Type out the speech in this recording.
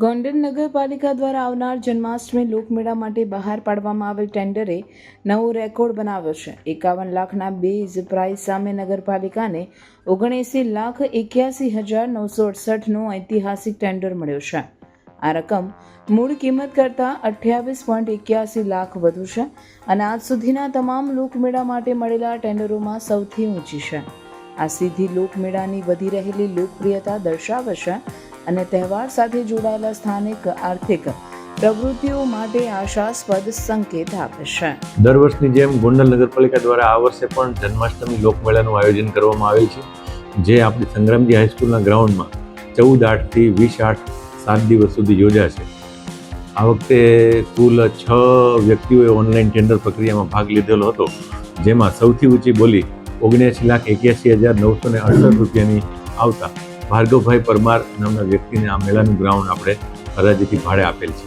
ગોંડલ નગરપાલિકા દ્વારા આવનાર જન્માષ્ટમી લોકમેળા માટે બહાર પાડવામાં આવેલ ટેન્ડરે નવો રેકોર્ડ બનાવ્યો છે. એકાવન લાખના બેઝ પ્રાઇસ સામે નગરપાલિકાને ઓગણએંસી લાખ એક્યાસી હજાર નવસો અડસઠનો ઐતિહાસિક ટેન્ડર મળ્યો છે. આ રકમ મૂળ કિંમત કરતાં અઠ્યાવીસ પોઈન્ટ એક્યાસી લાખ વધુ છે અને આજ સુધીના તમામ લોકમેળા માટે મળેલા ટેન્ડરોમાં સૌથી ઊંચી છે. આ સીધી લોકમેળાની વધી રહેલી લોકપ્રિયતા દર્શાવે છે અને તહેવાર સાથે જોડાયેલા સ્થાનિક આર્થિક પ્રવૃત્તિઓ માટે આશાસ્પદ સંકેત આપે છે. દર વર્ષની જેમ ગોંડલ નગરપાલિકા દ્વારા આ વર્ષે પણ જન્માષ્ટમી લોકમેળાનું આયોજન કરવામાં આવેલ છે, જે આપણી સંગ્રામજી હાઈસ્કૂલના ગ્રાઉન્ડમાં ચૌદ આઠથી વીસ આઠ સાત દિવસ સુધી યોજાશે. આ વખતે કુલ છ વ્યક્તિઓએ ઓનલાઈન ટેન્ડર પ્રક્રિયામાં ભાગ લીધેલો હતો, જેમાં સૌથી ઊંચી બોલી ઓગણ્યાસી લાખ એક્યાસી હજાર નવસો ને અડસઠ રૂપિયાની આવતા ભાર્ગવભાઈ પરમાર નામના વ્યક્તિને આ મેળાનું ગ્રાઉન્ડ આપણે હરાજીથી ભાડે આપેલ છે.